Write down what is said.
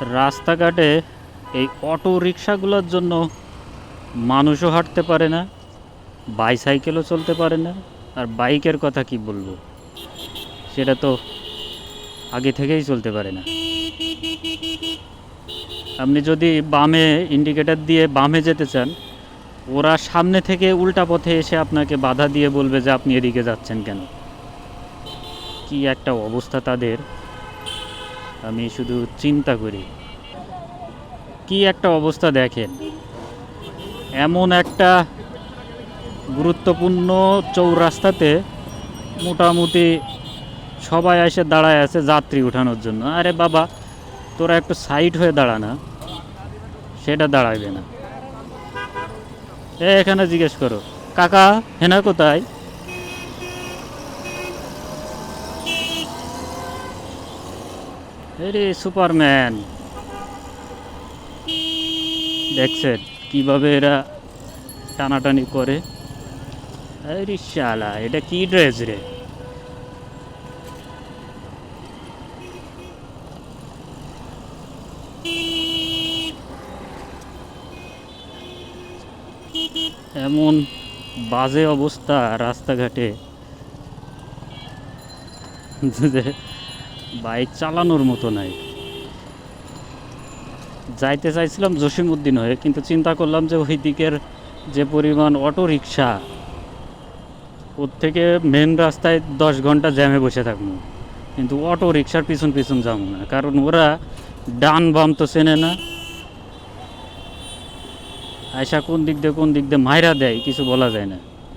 রাস্তাঘাটে এই অটো রিক্সাগুলোর জন্য মানুষও হাঁটতে পারে না, বাইসাইকেলও চলতে পারে না, আর বাইকের কথা কি বলব? সেটা তো আগে থেকেই চলতে পারে না। আপনি যদি বামে ইন্ডিকেটার দিয়ে বামে যেতে চান, ওরা সামনে থেকে উল্টা পথে এসে আপনাকে বাধা দিয়ে বলবে যে আপনি এদিকে যাচ্ছেন কেন? কি একটা অবস্থা তাদের। আমি শুধু চিন্তা করি। কি একটা অবস্থা দেখেন। এমন একটা গুরুত্বপূর্ণ চৌরাস্তাতে মোটামুটি সবাই এসে দাঁড়ায় আছে যাত্রী ওঠানোর জন্য। আরে বাবা, তোরা একটু সাইড হয়ে দাঁড়া না। সেটা দাঁড়াবে না। এখানে জিজ্ঞেস করো, কাকা, হেনা কোথায়? আরে সুপারম্যান দেখছেন, কীভাবে এরা টানাটানি করে? আরে শালা, এটা কি ড্রেস রে? এমন বাজে অবস্থা রাস্তাঘাটে। বাইক চালানোর মতো নাই। যাইতে চাইছিলাম জসিমউদ্দিন হয়ে, কিন্তু চিন্তা করলাম যে ওই দিকের যে পরিমাণ অটো রিক্সা, ওর থেকে মেন রাস্তায় দশ ঘণ্টা জ্যামে বসে থাকব। কিন্তু অটো রিক্সার পিছন পিছন যাব না, কারণ ওরা ডান বাম তো চেনে না। আয়সা কোন দিক দিয়ে কোন দিক দিয়ে মাইরা দেয়, কিছু বলা যায় না।